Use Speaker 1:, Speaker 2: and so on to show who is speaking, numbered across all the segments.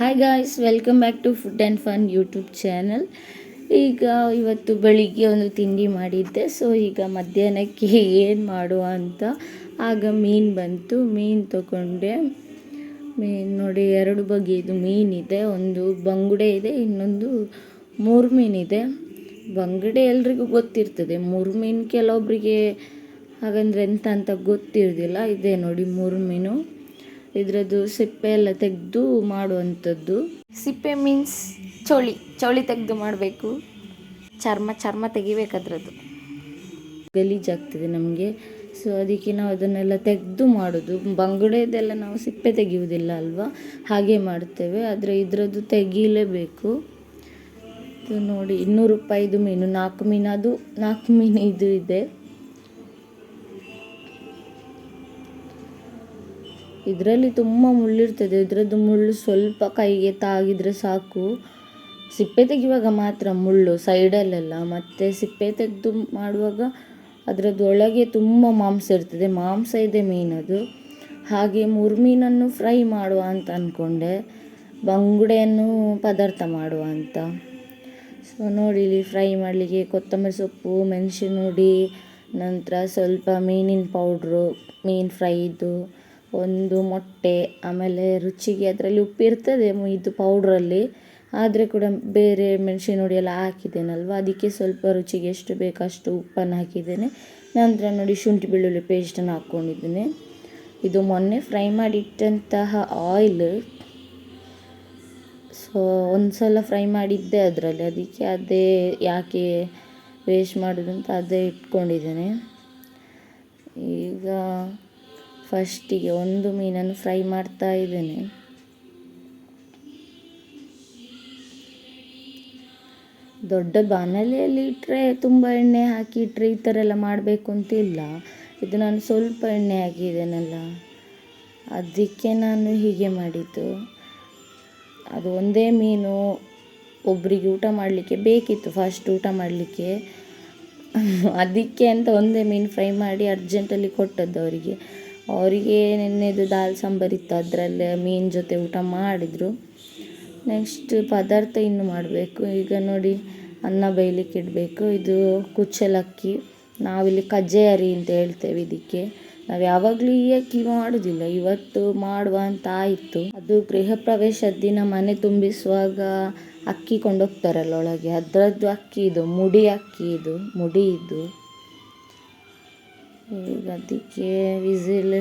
Speaker 1: Hi guys welcome back to food and fun YouTube channel ಈಗ ಇವತ್ತು ಬೆಳಿಗ್ಗೆ ಒಂದು ತಿಂಡಿ ಮಾಡಿದ್ದೆ. ಸೊ ಈಗ ಮಧ್ಯಾಹ್ನಕ್ಕೆ ಏನು ಮಾಡುವ ಅಂತ ಆಗ ಮೀನು ಬಂತು. ಮೀನು ತಗೊಂಡೆ. ಮೀನು ನೋಡಿ, ಎರಡು ಬಗೆಯದು ಮೀನಿದೆ ಒಂದು ಬಂಗುಡೆ ಇದೆ, ಇನ್ನೊಂದು ಮೂರು ಮೀನಿದೆ ಬಂಗುಡೆ ಎಲ್ರಿಗೂ ಗೊತ್ತಿರ್ತದೆ. ಮೂರು ಮೀನು ಕೆಲವೊಬ್ಬರಿಗೆ ಹಾಗಂದ್ರೆ ಎಂತ ಅಂತ ಗೊತ್ತಿರೋದಿಲ್ಲ. ಇದೆ ನೋಡಿ ಮೂರು ಮೀನು. ಇದರದ್ದು ಸಿಪ್ಪೆ ಎಲ್ಲ ತೆಗೆದು ಮಾಡುವಂಥದ್ದು. ಸಿಪ್ಪೆ ಮೀನ್ಸ್ ಚೋಳಿ ಚೋಳಿ ತೆಗೆದು ಮಾಡಬೇಕು. ಚರ್ಮ ಚರ್ಮ ತೆಗಿಬೇಕು ಅದರದ್ದು. ಗಲೀಜಾಗ್ತದೆ ನಮಗೆ. ಸೊ ಅದಕ್ಕೆ ನಾವು ಅದನ್ನೆಲ್ಲ ತೆಗೆದು ಮಾಡೋದು. ಬಂಗುಡೆದೆಲ್ಲ ನಾವು ಸಿಪ್ಪೆ ತೆಗೆಯುವುದಿಲ್ಲ ಅಲ್ವಾ? ಹಾಗೆ ಮಾಡ್ತೇವೆ. ಆದರೆ ಇದರದ್ದು ತೆಗೀಲೇಬೇಕು. ಇದು ನೋಡಿ ಇನ್ನೂರು ರೂಪಾಯಿದು ಮೀನು ನಾಲ್ಕು ಮೀನು ಅದು ನಾಲ್ಕು ಮೀನು ಇದು ಇದೆ. ಇದರಲ್ಲಿ ತುಂಬ ಮುಳ್ಳಿರ್ತದೆ. ಇದರದ್ದು ಮುಳ್ಳು ಸ್ವಲ್ಪ ಕೈಗೆ ತಾಗಿದರೆ ಸಾಕು. ಸಿಪ್ಪೆ ತೆಗೆಯುವಾಗ ಮಾತ್ರ ಮುಳ್ಳು ಸೈಡಲ್ಲೆಲ್ಲ ಮತ್ತು ಸಿಪ್ಪೆ ತೆಗೆದು ಮಾಡುವಾಗ ಅದರದ್ದು ಒಳಗೆ ತುಂಬ ಮಾಂಸ ಇರ್ತದೆ. ಮಾಂಸ ಇದೆ ಮೀನದು ಹಾಗೆ ಮುರ್ಮೀನನ್ನು ಫ್ರೈ ಮಾಡುವ ಅಂತ ಅಂದ್ಕೊಂಡೆ ಬಂಗುಡೆಯನ್ನು ಪದಾರ್ಥ ಮಾಡುವ ಅಂತ. ಸೊ ನೋಡಿ ಇಲ್ಲಿ ಫ್ರೈ ಮಾಡಲಿಕ್ಕೆ ಕೊತ್ತಂಬರಿ ಸೊಪ್ಪು ಮೆಣಸಿನ ಹುಡಿ ನಂತರ ಸ್ವಲ್ಪ ಮೀನಿನ ಪೌಡ್ರು ಮೀನು ಫ್ರೈದು ಒಂದು ಮೊಟ್ಟೆ, ಆಮೇಲೆ ರುಚಿಗೆ ಅದರಲ್ಲಿ ಉಪ್ಪಿರ್ತದೆ ಇದು ಪೌಡ್ರಲ್ಲಿ. ಆದರೆ ಕೂಡ ಬೇರೆ ಮೆಣಸಿನ ಹುಡಿ ಎಲ್ಲ ಹಾಕಿದ್ದೇನಲ್ವ? ಅದಕ್ಕೆ ಸ್ವಲ್ಪ ರುಚಿಗೆ ಎಷ್ಟು ಬೇಕು ಅಷ್ಟು ಉಪ್ಪನ್ನು ಹಾಕಿದ್ದೇನೆ. ನಂತರ ನೋಡಿ ಶುಂಠಿ ಬೆಳ್ಳುಳ್ಳಿ ಪೇಸ್ಟನ್ನು ಹಾಕ್ಕೊಂಡಿದ್ದೇನೆ. ಇದು ಮೊನ್ನೆ ಫ್ರೈ ಮಾಡಿಟ್ಟಂತಹ ಆಯಿಲ್. ಸೊ, ಒಂದು ಸಲ ಫ್ರೈ ಮಾಡಿದ್ದೆ ಅದರಲ್ಲಿ. ಅದಕ್ಕೆ ಅದೇ ಯಾಕೆ ವೇಸ್ಟ್ ಮಾಡೋದು ಅಂತ ಅದೇ ಇಟ್ಕೊಂಡಿದ್ದೇನೆ. ಈಗ ಫಸ್ಟಿಗೆ ಒಂದು ಮೀನನ್ನು ಫ್ರೈ ಮಾಡ್ತಾ ಇದ್ದೇನೆ. ದೊಡ್ಡ ಬಾಣಲೆಯಲ್ಲಿ ಇಟ್ಟರೆ ತುಂಬ ಎಣ್ಣೆ ಹಾಕಿ ಇಟ್ಟರೆ ಈ ಥರ ಎಲ್ಲ ಮಾಡಬೇಕು ಅಂತ ಇಲ್ಲ. ಇದು ನಾನು ಸ್ವಲ್ಪ ಎಣ್ಣೆ ಹಾಕಿದ್ದೇನಲ್ಲ, ಅದಕ್ಕೆ ನಾನು ಹೀಗೆ ಮಾಡಿದ್ದು. ಅದು ಒಂದೇ ಮೀನು ಒಬ್ಬರಿಗೆ ಊಟ ಮಾಡಲಿಕ್ಕೆ ಬೇಕಿತ್ತು, ಫಸ್ಟ್ ಊಟ ಮಾಡಲಿಕ್ಕೆ. ಅದಕ್ಕೆ ಅಂತ ಒಂದೇ ಮೀನು ಫ್ರೈ ಮಾಡಿ ಅರ್ಜೆಂಟಲ್ಲಿ ಕೊಟ್ಟದ್ದು ಅವರಿಗೆ. ಅವರಿಗೆ ನಿನ್ನೆದು ದಾಲ್ ಸಾಂಬಾರು ಇತ್ತು, ಅದರಲ್ಲೇ ಮೀನು ಜೊತೆ ಊಟ ಮಾಡಿದರು. ನೆಕ್ಸ್ಟ್ ಪದಾರ್ಥ ಇನ್ನು ಮಾಡಬೇಕು. ಈಗ ನೋಡಿ, ಅನ್ನ ಬೇಯಲಿಕ್ಕೆ ಇಡಬೇಕು. ಇದು ಕುಚ್ಚಲಕ್ಕಿ. ನಾವಿಲ್ಲಿ ಕಜ್ಜಾಯರಿ ಅಂತ ಹೇಳ್ತೇವೆ ಇದಕ್ಕೆ. ನಾವು ಯಾವಾಗಲೂ ಈ ಅಕ್ಕಿ ಮಾಡೋದಿಲ್ಲ. ಇವತ್ತು ಮಾಡುವ ಅಂತ ಆಯಿತು. ಅದು ಗೃಹ ಪ್ರವೇಶದ ದಿನ ಮನೆ ತುಂಬಿಸುವಾಗ ಅಕ್ಕಿ ಕೊಂಡೋಗ್ತಾರಲ್ಲ ಒಳಗೆ. ಅದರದ್ದು ಅಕ್ಕಿ ಇದು, ಮುಡಿ ಅಕ್ಕಿ ಇದು, ಮುಡಿ ಇದು. ಈಗ ಅದಕ್ಕೆ ವಿಸಿಲ್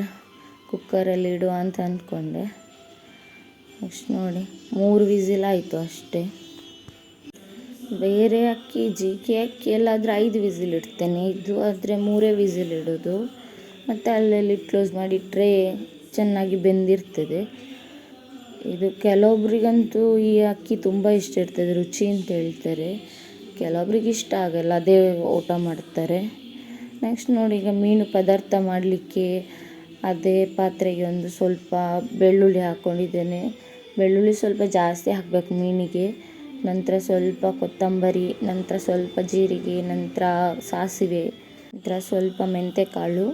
Speaker 1: ಕುಕ್ಕರಲ್ಲಿ ಇಡುವ ಅಂತ ಅಂದ್ಕೊಂಡೆ. ನೆಕ್ಸ್ಟ್ ನೋಡಿ, ಮೂರು ವಿಸಿಲ್ ಆಯಿತು ಅಷ್ಟೇ. ಬೇರೆ ಅಕ್ಕಿ ಜಿ ಕೆ ಅಕ್ಕಿ ಎಲ್ಲಾದರೆ ಐದು ವಿಸಿಲ್ ಇಡ್ತೇನೆ. ಇದು ಆದರೆ ಮೂರೇ ವಿಸಿಲ್ ಇಡೋದು. ಮತ್ತು ಅಲ್ಲಲ್ಲಿ ಕ್ಲೋಸ್ ಮಾಡಿ ಟ್ರೇ ಚೆನ್ನಾಗಿ ಬೆಂದಿರ್ತದೆ. ಇದು ಕೆಲವೊಬ್ರಿಗಂತೂ ಈ ಅಕ್ಕಿ ತುಂಬ ಇಷ್ಟ ಇರ್ತದೆ, ರುಚಿ ಅಂತ ಹೇಳ್ತಾರೆ. ಕೆಲವೊಬ್ರಿಗೆ ಇಷ್ಟ ಆಗಲ್ಲ, ಅದೇ ಊಟ ಮಾಡ್ತಾರೆ. ನೆಕ್ಸ್ಟ್ ನೋಡಿ ಈಗ ಮೀನು ಪದಾರ್ಥ ಮಾಡಲಿಕ್ಕೆ ಅದೇ ಪಾತ್ರೆಗೆ ಒಂದು ಸ್ವಲ್ಪ ಬೆಳ್ಳುಳ್ಳಿ ಹಾಕ್ಕೊಂಡಿದ್ದೇನೆ ಬೆಳ್ಳುಳ್ಳಿ ಸ್ವಲ್ಪ ಜಾಸ್ತಿ ಹಾಕಬೇಕು ಮೀನಿಗೆ. ನಂತರ ಸ್ವಲ್ಪ ಕೊತ್ತಂಬರಿ, ನಂತರ ಸ್ವಲ್ಪ ಜೀರಿಗೆ, ನಂತರ ಸಾಸಿವೆ, ನಂತರ ಸ್ವಲ್ಪ ಮೆಂತೆಕಾಳು,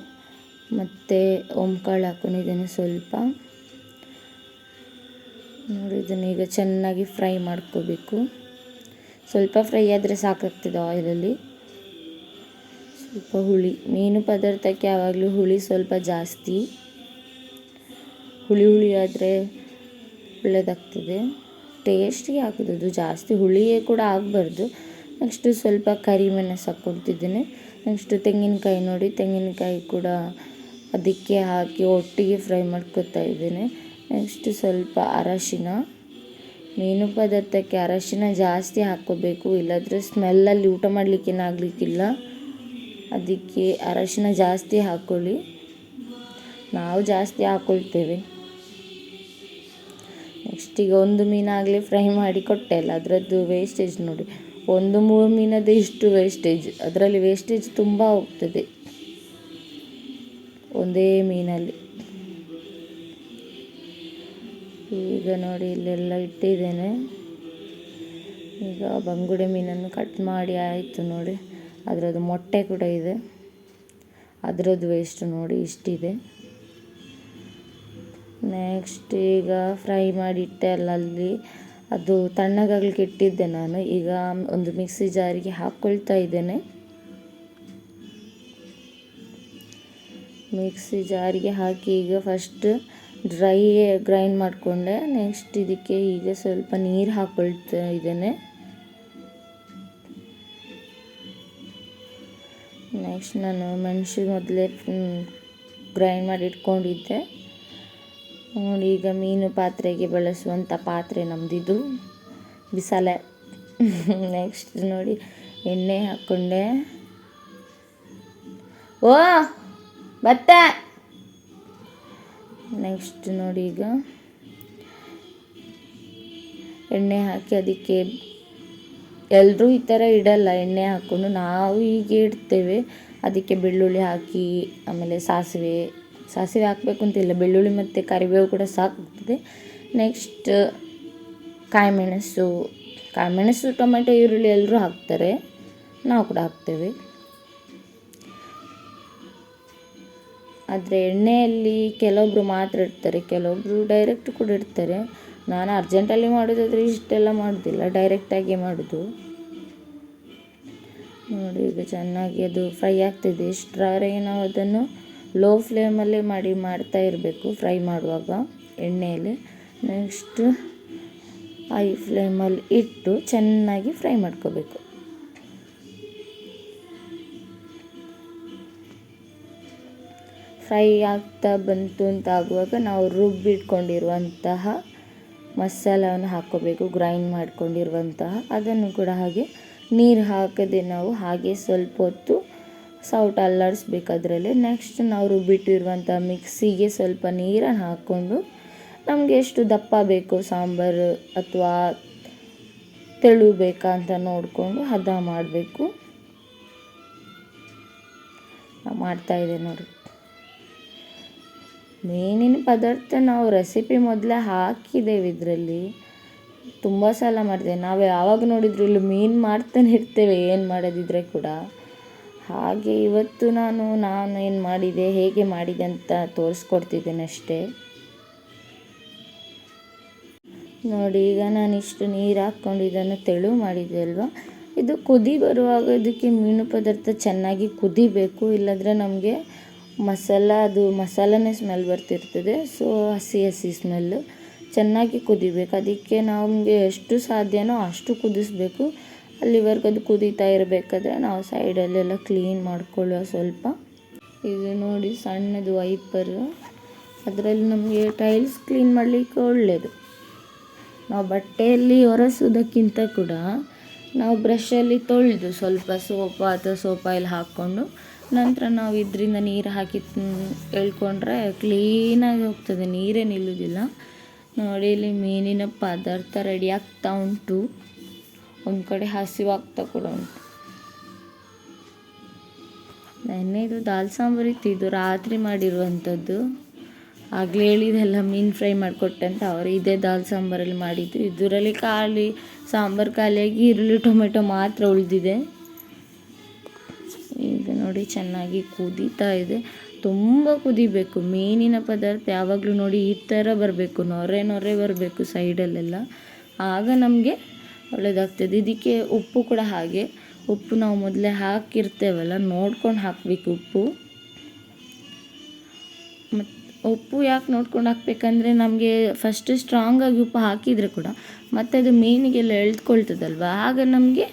Speaker 1: ಮತ್ತು ಓಂಕಾಳು ಹಾಕ್ಕೊಂಡಿದ್ದೇನೆ ಸ್ವಲ್ಪ. ನೋಡಿ ಇದನ್ನು ಈಗ ಚೆನ್ನಾಗಿ ಫ್ರೈ ಮಾಡ್ಕೋಬೇಕು. ಸ್ವಲ್ಪ ಫ್ರೈ ಆದರೆ ಸಾಕಾಗ್ತದೆ ಆಯಿಲಲ್ಲಿ ಸ್ವಲ್ಪ ಹುಳಿ. ಮೀನು ಪದಾರ್ಥಕ್ಕೆ ಯಾವಾಗಲೂ ಹುಳಿ ಸ್ವಲ್ಪ ಜಾಸ್ತಿ. ಹುಳಿ ಹುಳಿ ಆದರೆ ಒಳ್ಳೆಯದಾಗ್ತದೆ ಟೇಸ್ಟಿಗೆ ಹಾಕೋದು ಜಾಸ್ತಿ ಹುಳಿಯೇ ಕೂಡ ಆಗಬಾರ್ದು. ನೆಕ್ಸ್ಟು ಸ್ವಲ್ಪ ಕರಿಮೆಣಸು ಹಾಕ್ಕೊಳ್ತಿದ್ದೇನೆ. ನೆಕ್ಸ್ಟು ತೆಂಗಿನಕಾಯಿ ನೋಡಿ. ತೆಂಗಿನಕಾಯಿ ಕೂಡ ಅದಕ್ಕೆ ಹಾಕಿ ಒಟ್ಟಿಗೆ ಫ್ರೈ ಮಾಡ್ಕೊತಾ ಇದ್ದೀನಿ. ನೆಕ್ಸ್ಟು ಸ್ವಲ್ಪ ಅರಶಿನ. ಮೀನು ಪದಾರ್ಥಕ್ಕೆ ಅರಶಿನ ಜಾಸ್ತಿ ಹಾಕ್ಕೋಬೇಕು. ಇಲ್ಲಾಂದರೆ ಸ್ಮೆಲ್ಲಲ್ಲಿ ಊಟ ಮಾಡಲಿಕ್ಕೇನಾಗಲಿಕ್ಕಿಲ್ಲ. ಅದಕ್ಕೆ ಅರಶಿನ ಜಾಸ್ತಿ ಹಾಕ್ಕೊಳ್ಳಿ ನಾವು ಜಾಸ್ತಿ ಹಾಕ್ಕೊಳ್ತೇವೆ ನೆಕ್ಸ್ಟ್ ಈಗ ಒಂದು ಮೀನಾಗಲಿ ಫ್ರೈ ಮಾಡಿ ಕೊಟ್ಟೆ ಅಲ್ಲ, ಅದರದ್ದು ವೇಸ್ಟೇಜ್ ನೋಡಿ. ಒಂದು ಮೂರು ಮೀನದ್ದು ಇಷ್ಟು ವೇಸ್ಟೇಜ್ ಅದರಲ್ಲಿ ವೇಸ್ಟೇಜ್ ತುಂಬ ಹೋಗ್ತದೆ. ಒಂದೇ ಮೀನಲ್ಲಿ. ಈಗ ನೋಡಿ ಇಲ್ಲೆಲ್ಲ ಇಟ್ಟಿದ್ದೇನೆ. ಈಗ ಬಂಗುಡೆ ಮೀನನ್ನು ಕಟ್ ಮಾಡಿ ಆಯಿತು ನೋಡಿ. ಅದರದ್ದು ಮೊಟ್ಟೆ ಕೂಡ ಇದೆ. ಅದರದ್ದು ವೇಸ್ಟ್ ನೋಡಿ ಇಷ್ಟಿದೆ. ನೆಕ್ಸ್ಟ್ ಈಗ ಫ್ರೈ ಮಾಡಿಟ್ಟೆ ಅಲ್ಲಲ್ಲಿ ಅದು ತಣ್ಣಗಾಗ್ಲಿಕ್ಕೆ ಇಟ್ಟಿದ್ದೆ ನಾನು. ಈಗ ಒಂದು ಮಿಕ್ಸಿ ಜಾರಿಗೆ ಹಾಕ್ಕೊಳ್ತಾ ಇದ್ದೇನೆ. ಮಿಕ್ಸಿ ಜಾರಿಗೆ ಹಾಕಿ ಈಗ ಫಸ್ಟ್ ಡ್ರೈ ಗ್ರೈಂಡ್ ಮಾಡಿಕೊಂಡೆ. ನೆಕ್ಸ್ಟ್ ಇದಕ್ಕೆ ಈಗ ಸ್ವಲ್ಪ ನೀರು ಹಾಕ್ಕೊಳ್ತಾ ಇದ್ದೇನೆ. ನೆಕ್ಸ್ಟ್ ನಾನು ಮೆಣಸು ಮೊದಲೇ ಗ್ರೈಂಡ್ ಮಾಡಿ ಇಟ್ಕೊಂಡಿದ್ದೆ. ನೋಡಿ ಈಗ ಮೀನು ಪಾತ್ರೆಗೆ ಬಳಸುವಂಥ ಪಾತ್ರೆ ನಮ್ಮದಿದು ಬಿಸಾಲೆ. ನೆಕ್ಸ್ಟ್ ನೋಡಿ ಎಣ್ಣೆ ಹಾಕ್ಕೊಂಡೆ ಓ ಭತ್ತ ನೆಕ್ಸ್ಟ್ ನೋಡಿ ಈಗ ಎಣ್ಣೆ ಹಾಕಿ ಅದಕ್ಕೆ ಎಲ್ಲರೂ ಈ ಥರ ಇಡಲ್ಲ, ಎಣ್ಣೆ ಹಾಕ್ಕೊಂಡು ನಾವು ಹೀಗೆ ಇಡ್ತೇವೆ. ಅದಕ್ಕೆ ಬೆಳ್ಳುಳ್ಳಿ ಹಾಕಿ, ಆಮೇಲೆ ಸಾಸಿವೆ ಸಾಸಿವೆ ಹಾಕಬೇಕು ಅಂತಿಲ್ಲ ಬೆಳ್ಳುಳ್ಳಿ ಮತ್ತು ಕರಿಬೇವು ಕೂಡ ಸಾಕಾಗ್ತದೆ. ನೆಕ್ಸ್ಟ್ ಕಾಯಿಮೆಣಸು ಕಾಯಿಮೆಣಸು, ಟೊಮೆಟೊ, ಈರುಳ್ಳಿ ಎಲ್ಲರೂ ಹಾಕ್ತಾರೆ. ನಾವು ಕೂಡ ಹಾಕ್ತೇವೆ. ಆದರೆ ಎಣ್ಣೆಯಲ್ಲಿ ಕೆಲವೊಬ್ಬರು ಮಾತ್ರ ಇಡ್ತಾರೆ ಕೆಲವೊಬ್ಬರು ಡೈರೆಕ್ಟ್ ಕೂಡ ಇಡ್ತಾರೆ. ನಾನು ಅರ್ಜೆಂಟಲ್ಲಿ ಮಾಡೋದಾದರೆ ಇಷ್ಟೆಲ್ಲ ಮಾಡೋದಿಲ್ಲ ಡೈರೆಕ್ಟಾಗಿ ಮಾಡೋದು. ನೋಡಿ, ಈಗ ಚೆನ್ನಾಗಿ ಅದು ಫ್ರೈ ಆಗ್ತಿದೆ. ಇಷ್ಟರವರೆಗೆ ನಾವು ಅದನ್ನು ಲೋ ಫ್ಲೇಮಲ್ಲಿ ಮಾಡಿ ಮಾಡ್ತಾ ಇರಬೇಕು ಫ್ರೈ ಮಾಡುವಾಗ, ಎಣ್ಣೆಯಲ್ಲಿ. ನೆಕ್ಸ್ಟ್ ಹೈ ಫ್ಲೇಮಲ್ಲಿ ಇಟ್ಟು ಚೆನ್ನಾಗಿ ಫ್ರೈ ಮಾಡ್ಕೋಬೇಕು. ಫ್ರೈ ಆಗ್ತಾ ಬಂತು ಅಂತ ಆಗುವಾಗ ನಾವು ರುಬ್ಬಿಟ್ಕೊಂಡಿರುವಂತಹ ಮಸಾಲವನ್ನು ಹಾಕ್ಕೋಬೇಕು ಗ್ರೈಂಡ್ ಮಾಡ್ಕೊಂಡಿರುವಂತಹ ಅದನ್ನು ಕೂಡ ಹಾಗೆ ನೀರು ಹಾಕದೆ ನಾವು ಹಾಗೆ ಸ್ವಲ್ಪ ಹೊತ್ತು ಸೌಟ್ ಅಲ್ಲಾಡಿಸ್ಬೇಕು ಅದರಲ್ಲಿ. ನೆಕ್ಸ್ಟ್ ನಾವು ರುಬ್ಬಿಟ್ಟಿರುವಂಥ ಮಿಕ್ಸಿಗೆ ಸ್ವಲ್ಪ ನೀರನ್ನು ಹಾಕ್ಕೊಂಡು ನಮಗೆ ಎಷ್ಟು ದಪ್ಪ ಬೇಕು ಸಾಂಬಾರು ಅಥವಾ ತೆಳು ಬೇಕಾ ಅಂತ ನೋಡಿಕೊಂಡು ಹದ ಮಾಡಬೇಕು. ಮಾಡ್ತಾಯಿದೆ ನೋಡಿ. ಮೀನಿನ ಪದಾರ್ಥ ನಾವು ರೆಸಿಪಿ ಮೊದಲೇ ಹಾಕಿದ್ದೇವೆ ಇದರಲ್ಲಿ. ತುಂಬ ಸಲ ಮಾಡಿದೆ. ನಾವು ಯಾವಾಗ ನೋಡಿದ್ರು ಇಲ್ಲಿ ಮೀನು ಮಾಡ್ತಾನೆ ಇರ್ತೇವೆ, ಏನು ಮಾಡೋದಿದ್ರೆ ಕೂಡ. ಹಾಗೆ ಇವತ್ತು ನಾನು ನಾನು ಏನು ಮಾಡಿದೆ, ಹೇಗೆ ಮಾಡಿದೆ ಅಂತ ತೋರಿಸ್ಕೊಡ್ತಿದ್ದೇನೆ ಅಷ್ಟೇ. ನೋಡಿ, ಈಗ ನಾನು ಇಷ್ಟು ನೀರು ಹಾಕ್ಕೊಂಡು ಇದನ್ನು ತೆಳು ಮಾಡಿದೆ ಅಲ್ವಾ? ಇದು ಕುದಿ ಬರುವಾಗ ಇದಕ್ಕೆ ಮೀನು ಪದಾರ್ಥ ಚೆನ್ನಾಗಿ ಕುದಿಬೇಕು, ಇಲ್ಲಾಂದರೆ ನಮಗೆ ಮಸಾಲ, ಅದು ಮಸಾಲನೇ ಸ್ಮೆಲ್ ಬರ್ತಿರ್ತದೆ. ಸೊ ಹಸಿ ಹಸಿ ಸ್ಮೆಲ್ಲು ಚೆನ್ನಾಗಿ ಕುದಿಬೇಕು. ಅದಕ್ಕೆ ನಮಗೆ ಎಷ್ಟು ಸಾಧ್ಯನೋ ಅಷ್ಟು ಕುದಿಸ್ಬೇಕು. ಅಲ್ಲಿವರೆಗೂ ಅದು ಕುದೀತಾ ಇರಬೇಕಾದ್ರೆ ನಾವು ಸೈಡಲ್ಲೆಲ್ಲ ಕ್ಲೀನ್ ಮಾಡ್ಕೊಳ್ಳುವ ಸ್ವಲ್ಪ. ಇದು ನೋಡಿ ಸಣ್ಣದು ವೈಪರು ಅದರಲ್ಲಿ ನಮಗೆ ಟೈಲ್ಸ್ ಕ್ಲೀನ್ ಮಾಡಲಿಕ್ಕೆ ಒಳ್ಳೆಯದು ನಾವು ಬಟ್ಟೆಯಲ್ಲಿ ಒರೆಸೋದಕ್ಕಿಂತ ಕೂಡ ನಾವು ಬ್ರಷಲ್ಲಿ ತೊಳೆದು ಸ್ವಲ್ಪ ಸೋಪಾ ಅಥವಾ ಸೋಪ ಎಲ್ಲ ಹಾಕ್ಕೊಂಡು ನಂತರ ನಾವು ಇದರಿಂದ ನೀರು ಹಾಕಿ ಎಳ್ಕೊಂಡ್ರೆ ಕ್ಲೀನಾಗಿ ಹೋಗ್ತದೆ, ನೀರೇ ನಿಲ್ಲುವುದಿಲ್ಲ ನೋಡಿ ಇಲ್ಲಿ ಮೀನಿನ ಪದಾರ್ಥ ರೆಡಿ ಆಗ್ತಾ ಉಂಟು. ಒಂದು ಕಡೆ ಹಸಿವಾಗ್ತಾ ಕೂಡ ಉಂಟು. ನೆನ್ನೆ ಇದು ದಾಲ್ ಸಾಂಬಾರು ಇತ್ತು, ಇದು ರಾತ್ರಿ ಮಾಡಿರುವಂಥದ್ದು ಆಗಲೇ ಹೇಳಿದೆಲ್ಲ, ಮೀನು ಫ್ರೈ ಮಾಡಿಕೊಟ್ಟೆ ಅಂತ ಅವರು ಇದೇ ದಾಲ್ ಸಾಂಬಾರಲ್ಲಿ ಮಾಡಿದ್ದು. ಇದರಲ್ಲಿ ಖಾಲಿ ಸಾಂಬಾರು ಖಾಲಿಯಾಗಿ ಈರುಳ್ಳಿ, ಟೊಮೆಟೊ ಮಾತ್ರ ಉಳಿದಿದೆ. ಈಗ ನೋಡಿ ಚೆನ್ನಾಗಿ ಕುದೀತಾ ಇದೆ. ತುಂಬ ಕುದಿಬೇಕು. ಮೀನಿನ ಪದಾರ್ಥ ಯಾವಾಗಲೂ ನೋಡಿ ಈ ಥರ ಬರಬೇಕು. ನೊರೆ ನೊರೆ ಬರಬೇಕು ಸೈಡಲ್ಲೆಲ್ಲ. ಆಗ ನಮಗೆ ಒಳ್ಳೆಯದಾಗ್ತದೆ ಇದಕ್ಕೆ ಉಪ್ಪು ಕೂಡ ಹಾಗೆ. ಉಪ್ಪು ನಾವು ಮೊದಲೇ ಹಾಕಿರ್ತೇವಲ್ಲ, ನೋಡ್ಕೊಂಡು ಹಾಕಬೇಕು ಉಪ್ಪು. ಮತ್ತು ಉಪ್ಪು ಯಾಕೆ ನೋಡ್ಕೊಂಡು ಹಾಕ್ಬೇಕಂದ್ರೆ ನಮಗೆ ಫಸ್ಟ್ ಸ್ಟ್ರಾಂಗಾಗಿ ಉಪ್ಪು ಹಾಕಿದರೆ ಕೂಡ ಮತ್ತು ಅದು ಮೀನಿಗೆಲ್ಲ ಎಳ್ದುಕೊಳ್ತದಲ್ವ ಆಗ ನಮಗೆ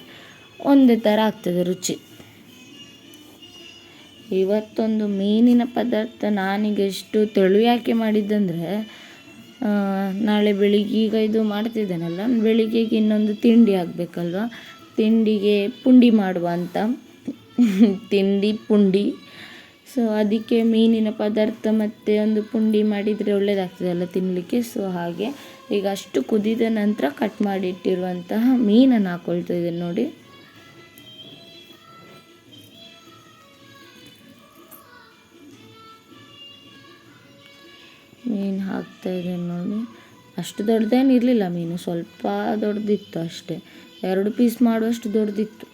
Speaker 1: ಒಂದೇ ಥರ ಆಗ್ತದೆ ರುಚಿ. ಇವತ್ತೊಂದು ಮೀನಿನ ಪದಾರ್ಥ ನಾನೀಗೆಷ್ಟು ತೆಳು ಯಾಕೆ ಮಾಡಿದ್ದಂದರೆ ನಾಳೆ ಬೆಳಿಗ್ಗೆ ಈಗ ಇದು ಮಾಡ್ತಿದ್ದೇನಲ್ಲ, ಬೆಳಿಗ್ಗೆಗೆ ಇನ್ನೊಂದು ತಿಂಡಿ ಆಗಬೇಕಲ್ವ? ತಿಂಡಿಗೆ ಪುಂಡಿ ಮಾಡುವ ಅಂತ. ತಿಂಡಿ, ಪುಂಡಿ. ಸೊ ಅದಕ್ಕೆ ಮೀನಿನ ಪದಾರ್ಥ ಮತ್ತು ಒಂದು ಪುಂಡಿ ಮಾಡಿದರೆ ಒಳ್ಳೆಯದಾಗ್ತದಲ್ಲ ತಿನ್ನಲಿಕ್ಕೆ ಸೊ ಹಾಗೆ ಈಗ ಅಷ್ಟು ಕುದಿದ ನಂತರ ಕಟ್ ಮಾಡಿಟ್ಟಿರುವಂತಹ ಮೀನನ್ನು ಹಾಕ್ಕೊಳ್ತಾ ಇದ್ದೇನೆ ನೋಡಿ. ಮೀನು ಹಾಕ್ತಾಯಿದ್ದೇನೆ ನೋಡಿ. ಅಷ್ಟು ದೊಡ್ಡದೇನು ಇರಲಿಲ್ಲ ಮೀನು, ಸ್ವಲ್ಪ ದೊಡ್ಡದಿತ್ತು ಅಷ್ಟೇ. ಎರಡು ಪೀಸ್ ಮಾಡುವಷ್ಟು ದೊಡ್ಡದಿತ್ತು.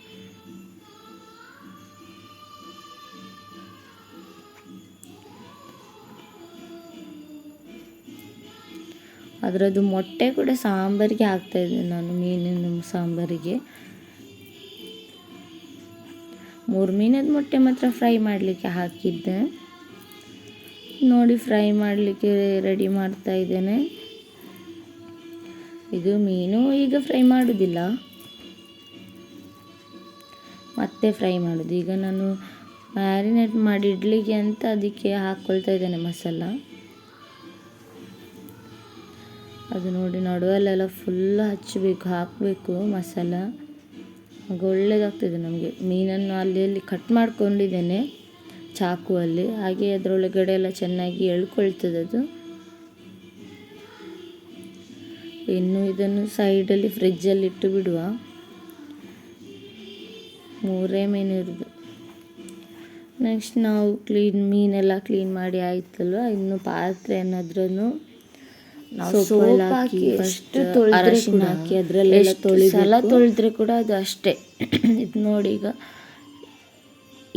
Speaker 1: ಅದರದ್ದು ಮೊಟ್ಟೆ ಕೂಡ ಸಾಂಬಾರಿಗೆ ಹಾಕ್ತಾಯಿದ್ದೆ ನಾನು, ಮೀನಿನ ಸಾಂಬಾರಿಗೆ. ಮೂರು ಮೀನದ ಮೊಟ್ಟೆ ಮಾತ್ರ ಫ್ರೈ ಮಾಡಲಿಕ್ಕೆ ಹಾಕಿದ್ದೆ. ನೋಡಿ ಫ್ರೈ ಮಾಡಲಿಕ್ಕೆ ರೆಡಿ ಮಾಡ್ತಾ ಇದ್ದೇನೆ. ಇದು ಮೀನು, ಈಗ ಫ್ರೈ ಮಾಡೋದಿಲ್ಲ. ಮತ್ತೆ ಫ್ರೈ ಮಾಡೋದು. ಈಗ ನಾನು ಮ್ಯಾರಿನೇಟ್ ಮಾಡಿ ಇಡ್ಲಿಕ್ಕೆ ಅಂತ ಅದಕ್ಕೆ ಹಾಕ್ಕೊಳ್ತಾ ಇದ್ದೇನೆ ಮಸಾಲ. ಅದು ನೋಡಿ ನಡುವಲ್ಲೆಲ್ಲ ಫುಲ್ ಹಚ್ಚಬೇಕು, ಹಾಕಬೇಕು ಮಸಾಲ. ಆಗ ಒಳ್ಳೇದಾಗ್ತದೆ ನಮಗೆ. ಮೀನನ್ನು ಅಲ್ಲಿ ಅಲ್ಲಿ ಕಟ್ ಮಾಡ್ಕೊಂಡಿದ್ದೇನೆ. ಚಾಕುವಲ್ಲಿ ಹಾಗೆ ಅದರೊಳಗಡೆ ಎಲ್ಲ ಚೆನ್ನಾಗಿ ಎಳ್ಕೊಳ್ತದದು ಅದು. ಇನ್ನು ಇದನ್ನು ಸೈಡಲ್ಲಿ ಫ್ರಿಜ್ಜಲ್ಲಿ ಇಟ್ಟು ಬಿಡುವ. ಮೂರೇ ಮೀನು ಇರೋದು. ನೆಕ್ಸ್ಟ್ ನಾವು ಕ್ಲೀನ್ ಮೀನೆಲ್ಲ ಕ್ಲೀನ್ ಮಾಡಿ ಆಯ್ತಲ್ವ? ಇನ್ನು ಪಾತ್ರೆ ಅನ್ನೋದ್ರೂ ಹಾಕಿ ಫಸ್ಟ್ ಅರಶಿನ ಹಾಕಿ ಅದ್ರಲ್ಲಿ ತೊಳಿ ಸಲ ತೊಳೆದ್ರೆ ಕೂಡ ಅದು ಅಷ್ಟೇ. ಇದು ನೋಡಿ ಈಗ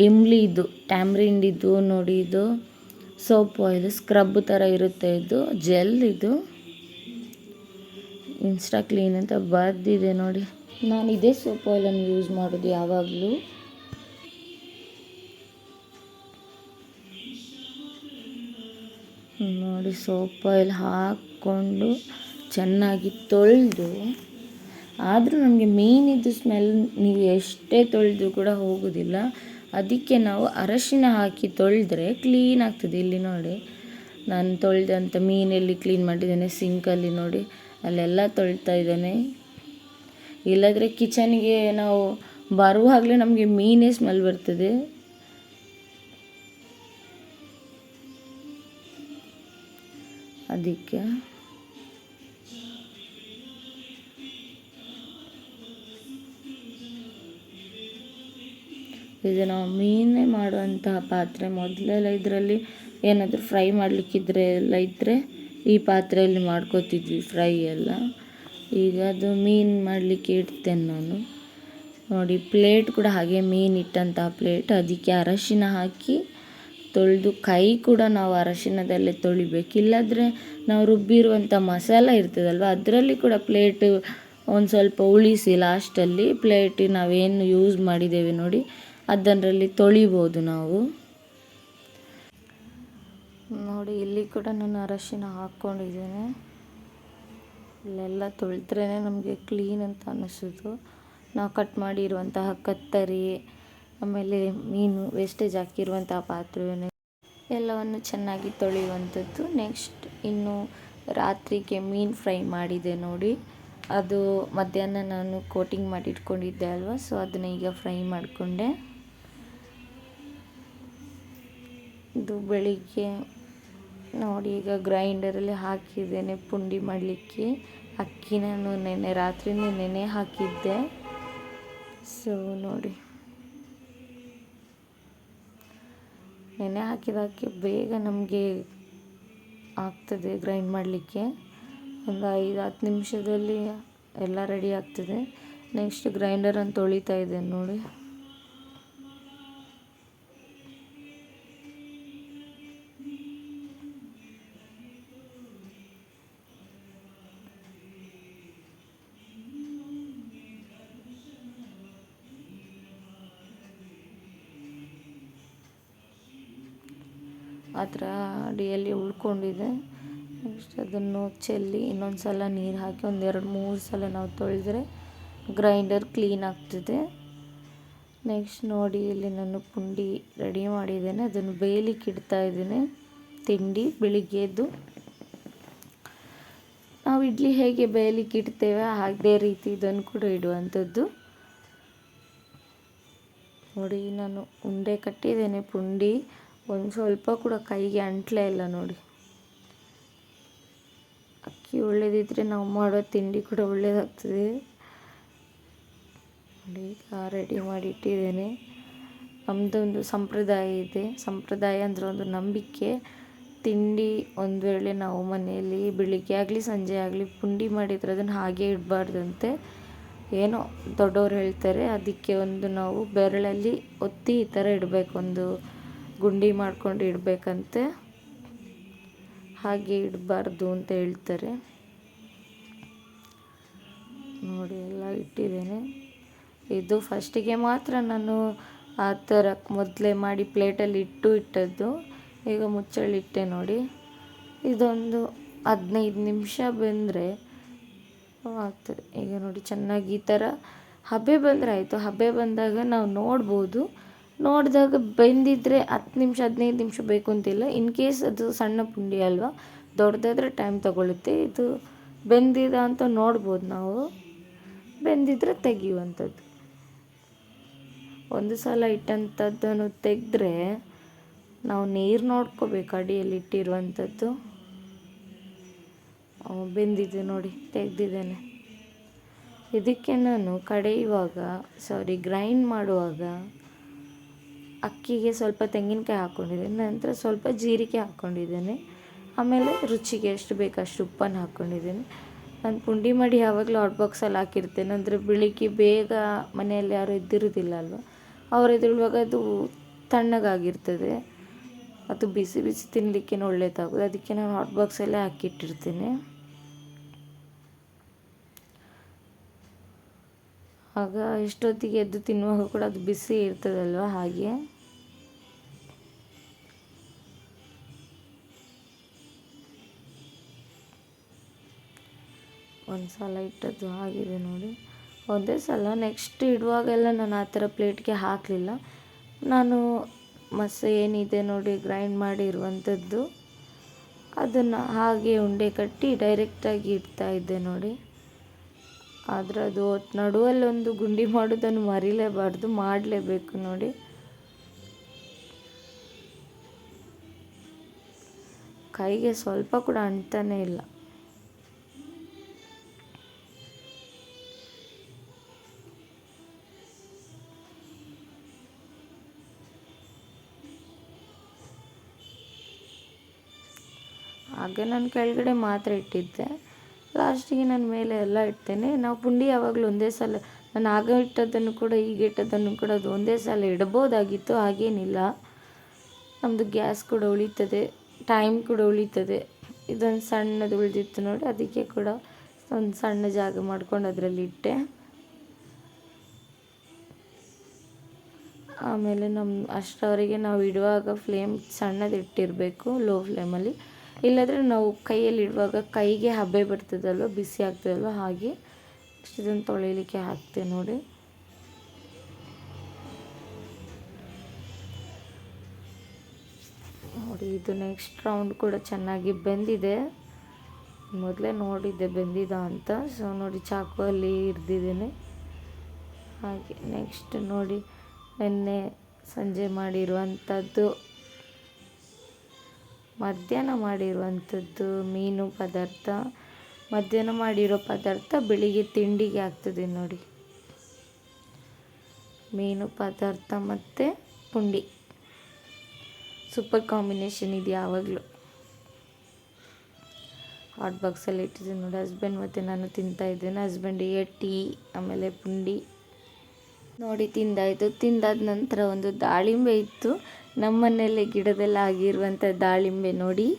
Speaker 1: ಇಮ್ಲಿ ಇದು ಟ್ಯಾಮ್ರಿಂಡ್ ಇದು, ನೋಡಿ ಇದು ಸೋಪ್ ಇದು ಸ್ಕ್ರಬ್ ಥರ ಇರುತ್ತೆ ಇದು ಜೆಲ್ ಇದು. ಇನ್ಸ್ಟಾ ಕ್ಲೀನ್ ಅಂತ ಬರ್ದಿದೆ ನೋಡಿ. ನಾನು ಇದೇ ಸೋಪ್ ಆಯಿಲನ್ನು ಯೂಸ್ ಮಾಡೋದು ಯಾವಾಗಲೂ. ನೋಡಿ ಸೋಪ್ ಆಯಿಲ್ ಹಾಕ್ಕೊಂಡು ಚೆನ್ನಾಗಿ ತೊಳೆದು, ಆದರೂ ನಮಗೆ ಮೀನಿದ್ದು ಸ್ಮೆಲ್ ನೀವು ಎಷ್ಟೇ ತೊಳೆದು ಕೂಡ ಹೋಗೋದಿಲ್ಲ. ಅದಕ್ಕೆ ನಾವು ಅರಶಿನ ಹಾಕಿ ತೊಳೆದ್ರೆ ಕ್ಲೀನ್ ಆಗ್ತದೆ. ಇಲ್ಲಿ ನೋಡಿ, ನಾನು ತೊಳೆದಂಥ ಮೀನಲ್ಲಿ ಕ್ಲೀನ್ ಮಾಡಿದ್ದೇನೆ ಸಿಂಕಲ್ಲಿ ನೋಡಿ, ಅಲ್ಲೆಲ್ಲ ತೊಳ್ತಾ ಇದ್ದೇನೆ. ಇಲ್ಲದ್ರೆ ಕಿಚನ್ಗೆ ನಾವು ಬರುವಾಗಲೇ ನಮಗೆ ಮೀನೇ ಸ್ಮೆಲ್ ಬರ್ತದೆ. ಅದಕ್ಕೆ ಇದು ನಾವು ಮೀನೇ ಮಾಡುವಂತಹ ಪಾತ್ರೆ. ಮೊದಲೆಲ್ಲ ಇದರಲ್ಲಿ ಏನಾದರೂ ಫ್ರೈ ಮಾಡಲಿಕ್ಕಿದ್ರೆ ಎಲ್ಲ ಇದ್ದರೆ ಈ ಪಾತ್ರೆಯಲ್ಲಿ ಮಾಡ್ಕೋತಿದ್ವಿ ಫ್ರೈ ಎಲ್ಲ. ಈಗ ಅದು ಮೀನು ಮಾಡಲಿಕ್ಕೆ ಇಡ್ತೇನೆ ನಾನು. ನೋಡಿ, ಪ್ಲೇಟ್ ಕೂಡ ಹಾಗೆ ಮೀನು ಇಟ್ಟಂತಹ ಪ್ಲೇಟ್. ಅದಕ್ಕೆ ಅರಶಿನ ಹಾಕಿ ತೊಳೆದು ಕೈ ಕೂಡ ನಾವು ಅರಶಿನದಲ್ಲೇ ತೊಳಿಬೇಕು. ಇಲ್ಲಾದರೆ ನಾವು ರುಬ್ಬಿರುವಂಥ ಮಸಾಲ ಇರ್ತದಲ್ವ, ಅದರಲ್ಲಿ ಕೂಡ ಪ್ಲೇಟ್ ಒಂದು ಸ್ವಲ್ಪ ಉಳಿಸಿ ಲಾಸ್ಟಲ್ಲಿ ಪ್ಲೇಟ್ ನಾವೇನು ಯೂಸ್ ಮಾಡಿದ್ದೇವೆ ನೋಡಿ. ಅದರಲ್ಲಿ ತೊಳಿಬೋದು ನಾವು. ನೋಡಿ, ಇಲ್ಲಿ ಕೂಡ ನಾನು ಅರಶಿನ ಹಾಕ್ಕೊಂಡಿದ್ದೇನೆ. ಇಲ್ಲೆಲ್ಲ ತೊಳೆದ್ರೇ ನಮಗೆ ಕ್ಲೀನ್ ಅಂತ ಅನ್ನಿಸೋದು ನಾವು ಕಟ್ ಮಾಡಿರುವಂತಹ ಕತ್ತರಿ, ಆಮೇಲೆ ಮೀನು ವೇಸ್ಟೇಜ್ ಹಾಕಿರುವಂತಹ ಪಾತ್ರೆ ಎಲ್ಲವನ್ನು ಚೆನ್ನಾಗಿ ತೊಳೆಯುವಂಥದ್ದು. ನೆಕ್ಸ್ಟ್ ಇನ್ನು ರಾತ್ರಿಗೆ ಮೀನು ಫ್ರೈ ಮಾಡಿದೆ ನೋಡಿ. ಅದು ಮಧ್ಯಾಹ್ನ ನಾನು ಕೋಟಿಂಗ್ ಮಾಡಿ ಇಟ್ಕೊಂಡಿದ್ದೆ ಅಲ್ವಾ ಸೊ ಅದನ್ನ ಈಗ ಫ್ರೈ ಮಾಡಿಕೊಂಡೆ. ಇದು ಬೆಳಿಗ್ಗೆ ನೋಡಿ, ಈಗ ಗ್ರೈಂಡರಲ್ಲಿ ಹಾಕಿದ್ದೇನೆ ಪುಂಡಿ ಮಾಡಲಿಕ್ಕೆ. ಅಕ್ಕಿ ನಾನು ನೆನೆ ರಾತ್ರಿನೇ ನೆನೆ ಹಾಕಿದ್ದೆ. ಸೊ ನೋಡಿ. ನೆನೆ ಹಾಕಿದಾಕೆ ಬೇಗ ನಮಗೆ ಆಗ್ತದೆ ಗ್ರೈಂಡ್ ಮಾಡಲಿಕ್ಕೆ. ಒಂದು ಐದು, ಹತ್ತು ನಿಮಿಷದಲ್ಲಿ ಎಲ್ಲ ರೆಡಿ ಆಗ್ತದೆ. ನೆಕ್ಸ್ಟ್ ಗ್ರೈಂಡರನ್ನು ತೊಳಿತಾ ಇದ್ದೇನೆ ನೋಡಿ. ಆ ಥರ ಅಡಿಯಲ್ಲಿ ಉಳ್ಕೊಂಡಿದೆ. ನೆಕ್ಸ್ಟ್ ಅದನ್ನು ಚೆಲ್ಲಿ ಇನ್ನೊಂದು ಸಲ ನೀರು ಹಾಕಿ ಒಂದು ಎರಡು ಮೂರು ಸಲ ನಾವು ತೊಳೆದ್ರೆ ಗ್ರೈಂಡರ್ ಕ್ಲೀನ್ ಆಗ್ತದೆ. ನೆಕ್ಸ್ಟ್ ನೋಡಿ ಇಲ್ಲಿ ನಾನು ಪುಂಡಿ ರೆಡಿ ಮಾಡಿದ್ದೇನೆ. ಅದನ್ನು ಬೇಯಲಿಕ್ಕೆ ಇಡ್ತಾ ಇದ್ದೇನೆ. ತಿಂಡಿ ಬೆಳಿಗ್ಗೆ ಎದ್ದು ನಾವು ಇಡ್ಲಿ ಹೇಗೆ ಬೇಯಲಿಕ್ಕೆ ಇಡ್ತೇವೆ ಅದೇ ರೀತಿ ಇದನ್ನು ಕೂಡ ಇಡುವಂಥದ್ದು. ನೋಡಿ ನಾನು ಉಂಡೆ ಕಟ್ಟಿದ್ದೇನೆ ಪುಂಡಿ. ಒಂದು ಸ್ವಲ್ಪ ಕೂಡ ಕೈಗೆ ಅಂಟಲೇ ಇಲ್ಲ ನೋಡಿ. ಅಕ್ಕಿ ಒಳ್ಳೇದಿದ್ದರೆ ನಾವು ಮಾಡೋ ತಿಂಡಿ ಕೂಡ ಒಳ್ಳೇದಾಗ್ತದೆ. ನೋಡಿ ರೆಡಿ ಮಾಡಿ ಇಟ್ಟಿದ್ದೇನೆ. ನಮ್ಮದೊಂದು ಸಂಪ್ರದಾಯ ಇದೆ. ಸಂಪ್ರದಾಯ ಅಂದರೆ ಒಂದು ನಂಬಿಕೆ. ತಿಂಡಿ ಒಂದು ವೇಳೆ ನಾವು ಮನೆಯಲ್ಲಿ ಬೆಳಿಗ್ಗೆ ಆಗಲಿ, ಸಂಜೆ ಆಗಲಿ ಪುಂಡಿ ಮಾಡಿದರೆ ಅದನ್ನು ಹಾಗೆ ಇಡಬಾರ್ದಂತೆ. ಏನೋ ದೊಡ್ಡವ್ರು ಹೇಳ್ತಾರೆ, ಅದಕ್ಕೆ ಒಂದು ನಾವು ಬೆರಳಲ್ಲಿ ಒತ್ತಿ ಈ ಥರ ಇಡಬೇಕು. ಒಂದು ಗುಂಡಿ ಮಾಡ್ಕೊಂಡು ಇಡಬೇಕಂತೆ. ಹಾಗೆ ಇಡಬಾರ್ದು ಅಂತ ಹೇಳ್ತಾರೆ. ನೋಡಿ, ಎಲ್ಲ ಇಟ್ಟಿದ್ದೇನೆ. ಇದು ಫಸ್ಟಿಗೆ ಮಾತ್ರ ನಾನು ಆ ಥರ ಮೊದಲೇ ಮಾಡಿ ಪ್ಲೇಟಲ್ಲಿ ಇಟ್ಟು ಇಟ್ಟದ್ದು. ಈಗ ಮುಚ್ಚಳಿಟ್ಟೆ ನೋಡಿ. ಇದೊಂದು ಹದಿನೈದು ನಿಮಿಷ ಬೆಂದರೆ ಆಗ್ತದೆ. ಈಗ ನೋಡಿ, ಚೆನ್ನಾಗಿ ಈ ಥರ ಹಬೆ ಬಂದರೆ ಆಯಿತು. ಹಬೆ ಬಂದಾಗ ನಾವು ನೋಡ್ಬೋದು. ನೋಡಿದಾಗ ಬೆಂದಿದ್ರೆ ಹತ್ತು ನಿಮಿಷ, ಹದಿನೈದು ನಿಮಿಷ ಬೇಕು ಅಂತಿಲ್ಲ. ಇನ್ ಕೇಸ್ ಅದು ಸಣ್ಣ ಪುಂಡಿ ಅಲ್ವಾ, ದೊಡ್ಡದಾದ್ರೆ ಟೈಮ್ ತಗೊಳುತ್ತೆ. ಇದು ಬೆಂದಿದ ಅಂತ ನೋಡ್ಬೋದು ನಾವು. ಬೆಂದಿದ್ರೆ ತೆಗೆಯುವಂಥದ್ದು. ಒಂದು ಸಲ ಇಟ್ಟಂಥದ್ದನ್ನು ತೆಗೆದ್ರೆ ನಾವು ನೀರು ನೋಡ್ಕೋಬೇಕು, ಅಡಿಯಲ್ಲಿ ಇಟ್ಟಿರುವಂಥದ್ದು. ಬೆಂದಿದೆ ನೋಡಿ, ತೆಗೆದಿದ್ದೇನೆ. ಇದಕ್ಕೆ ನಾನು ಕಡೆಯುವಾಗ ಸಾರಿ ಗ್ರೈಂಡ್ ಮಾಡುವಾಗ ಅಕ್ಕಿಗೆ ಸ್ವಲ್ಪ ತೆಂಗಿನಕಾಯಿ ಹಾಕ್ಕೊಂಡಿದ್ದೀನಿ, ನಂತರ ಸ್ವಲ್ಪ ಜೀರಿಗೆ ಹಾಕ್ಕೊಂಡಿದ್ದೀನಿ, ಆಮೇಲೆ ರುಚಿಗೆ ಎಷ್ಟು ಬೇಕು ಅಷ್ಟು ಉಪ್ಪನ್ನು ಹಾಕ್ಕೊಂಡಿದ್ದೀನಿ. ನಾನು ಪುಂಡಿ ಮಾಡಿ ಯಾವಾಗಲೂ ಹಾಟ್ ಬಾಕ್ಸಲ್ಲಿ ಹಾಕಿರ್ತೇನೆ, ಅಂದರೆ ಬೆಳಿಗ್ಗೆ ಬೇಗ ಮನೆಯಲ್ಲಿ ಯಾರು ಇದ್ದಿರೋದಿಲ್ಲ ಅಲ್ವಾ? ಅವ್ರು ಎದ್ದೇಳುವಾಗ ಅದು ತಣ್ಣಗಾಗಿರ್ತದೆ, ಅದು ಬಿಸಿ ಬಿಸಿ ತಿನ್ನಲಿಕ್ಕೆ ಒಳ್ಳೇದಾಗೋದು ಅದಕ್ಕೆ ನಾನು ಹಾಟ್ ಬಾಕ್ಸಲ್ಲೇ ಹಾಕಿಟ್ಟಿರ್ತೀನಿ. ಆಗ ಎಷ್ಟೊತ್ತಿಗೆ ಎದ್ದು ತಿನ್ನುವಾಗ ಕೂಡ ಅದು ಬಿಸಿ ಇರ್ತದಲ್ವ ಹಾಗೆ? ಒಂದು ಸಲ ಇಟ್ಟದ್ದು ಆಗಿದೆ ನೋಡಿ. ಒಂದೇ ಸಲ ನೆಕ್ಸ್ಟ್ ಇಡುವಾಗೆಲ್ಲ ನಾನು ಆ ಥರ ಪ್ಲೇಟ್ಗೆ ಹಾಕಲಿಲ್ಲ. ನಾನು ಮಸ ಏನಿದೆ ನೋಡಿ ಗ್ರೈಂಡ್ ಮಾಡಿರುವಂಥದ್ದು. ಅದನ್ನು ಹಾಗೆ ಉಂಡೆ ಕಟ್ಟಿ ಡೈರೆಕ್ಟಾಗಿ ಇಡ್ತಾ ಇದ್ದೆ ನೋಡಿ. ಆದರೆ ಅದು ನಡುವಲ್ಲಿ ಗುಂಡಿ ಮಾಡೋದನ್ನು ಮರಿಲೇಬಾರ್ದು, ಮಾಡಲೇಬೇಕು ನೋಡಿ. ಕೈಗೆ ಸ್ವಲ್ಪ ಕೂಡ ಅಂಟಾನೇ ಇಲ್ಲ. ಹಾಗೆ ನಾನು ಕೆಳಗಡೆ ಮಾತ್ರ ಇಟ್ಟಿದ್ದೆ. ಲಾಸ್ಟಿಗೆ ನಾನು ಮೇಲೆ ಎಲ್ಲ ಇಡ್ತೇನೆ. ನಾವು ಪುಂಡಿ ಯಾವಾಗಲೂ ಒಂದೇ ಸಲ, ನಾನು ಆಗ ಇಟ್ಟದ್ದನ್ನು ಕೂಡ ಈಗ ಇಟ್ಟದ್ದನ್ನು ಕೂಡ ಅದು ಒಂದೇ ಸಲ ಇಡ್ಬೋದಾಗಿತ್ತು, ಹಾಗೇನಿಲ್ಲ. ನಮ್ಮದು ಗ್ಯಾಸ್ ಕೂಡ ಉಳಿತದೆ ಟೈಮ್ ಕೂಡ ಉಳಿತದೆ. ಇದೊಂದು ಸಣ್ಣದು ಉಳಿದಿತ್ತು ನೋಡಿ, ಅದಕ್ಕೆ ಕೂಡ ಒಂದು ಸಣ್ಣ ಜಾಗ ಮಾಡ್ಕೊಂಡು ಅದರಲ್ಲಿ ಇಟ್ಟೆ. ಆಮೇಲೆ ನಮ್ಮ ಅಷ್ಟರವರೆಗೆ ನಾವು ಇಡುವಾಗ ಫ್ಲೇಮ್ ಸಣ್ಣದಿಟ್ಟಿರಬೇಕು ಲೋ ಫ್ಲೇಮಲ್ಲಿ ಇಲ್ಲಾಂದರೆ ನಾವು ಕೈಯಲ್ಲಿ ಇಡುವಾಗ ಕೈಗೆ ಹಬ್ಬೆ ಬರ್ತದಲ್ವ, ಬಿಸಿ ಆಗ್ತದಲ್ವ, ಹಾಗೆ ಇದನ್ನು ತೊಳೆಯಲಿಕ್ಕೆ ಹಾಕ್ತೆ ನೋಡಿ. ನೋಡಿ, ಇದು ನೆಕ್ಸ್ಟ್ ರೌಂಡ್ ಕೂಡ ಚೆನ್ನಾಗಿ ಬೆಂದಿದೆ. ಮೊದಲೇ ನೋಡಿದ್ದೆ ಬೆಂದಿದ ಅಂತ. ಸೊ ನೋಡಿ, ಚಾಕು ಅಲ್ಲಿ ಹಿಡ್ದಿದ್ದೀನಿ ಹಾಗೆ ನೆಕ್ಸ್ಟ್ ನೋಡಿ, ನಿನ್ನೆ ಸಂಜೆ ಮಾಡಿರುವಂಥದ್ದು. ಮಧ್ಯಾಹ್ನ ಮಾಡಿರುವಂಥದ್ದು ಮೀನು ಪದಾರ್ಥ. ಮಧ್ಯಾಹ್ನ ಮಾಡಿರೋ ಪದಾರ್ಥ ಬೆಳಿಗ್ಗೆ ತಿಂಡಿಗೆ ಆಗ್ತದೆ ನೋಡಿ. ಮೀನು ಪದಾರ್ಥ ಮತ್ತು ಪುಂಡಿ. ಸೂಪರ್ ಕಾಂಬಿನೇಷನ್ ಇದು ಯಾವಾಗಲೂ. ಹಾಟ್ ಬಾಕ್ಸಲ್ಲಿ ಇಟ್ಟಿದ್ದೀನಿ ನೋಡಿ. ಹಸ್ಬೆಂಡ್ ಮತ್ತು ನಾನು ತಿಂತಾಯಿದ್ದೇನೆ ಹಸ್ಬೆಂಡಿಗೆ ಟೀ, ಆಮೇಲೆ ಪುಂಡಿ. ನೋಡಿ ತಿಂದಾಯಿತು. ತಿಂದಾದ ನಂತರ ಒಂದು ದಾಳಿಂಬೆ ಇತ್ತು. ನಮ್ಮನೆಯಲ್ಲೇ ಗಿಡದಲ್ಲಿ ಆಗಿರುವಂಥ ದಾಳಿಂಬೆ ನೋಡಿ.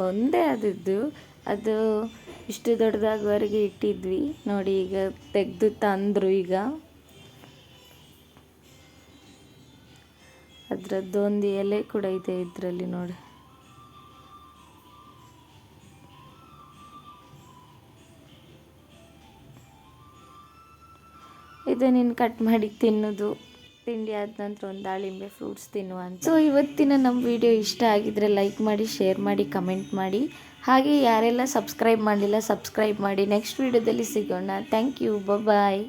Speaker 1: ಒಂದೇ ಆದದ್ದು. ಅದು ಇಷ್ಟು ದೊಡ್ಡದಾಗವರೆಗೆ ಇಟ್ಟಿದ್ವಿ. ನೋಡಿ ಈಗ ತೆಗೆದು ತಂದರು ಈಗ. ಅದರದ್ದು ಒಂದು ಎಲೆ ಕೂಡ ಇದೆ ಇದರಲ್ಲಿ ನೋಡಿ. ನೀನು ಕಟ್ ಮಾಡಿ ತಿನ್ನೋದು. ತಿಂಡಿ ಆದ ನಂತರ ಒಂದು ದಾಳಿಂಬೆ ಫ್ರೂಟ್ಸ್ ತಿನ್ನುವಂತ ಸೊ ಇವತ್ತಿನ ನಮ್ಮ ವಿಡಿಯೋ ಇಷ್ಟ ಆಗಿದ್ರೆ ಲೈಕ್ ಮಾಡಿ ಶೇರ್ ಮಾಡಿ ಕಮೆಂಟ್ ಮಾಡಿ. ಹಾಗೆ ಯಾರೆಲ್ಲ ಸಬ್ಸ್ಕ್ರೈಬ್ ಮಾಡಲಿಲ್ಲ ಸಬ್ಸ್ಕ್ರೈಬ್ ಮಾಡಿ. ನೆಕ್ಸ್ಟ್ ವಿಡಿಯೋದಲ್ಲಿ ಸಿಗೋಣ. Thank you bye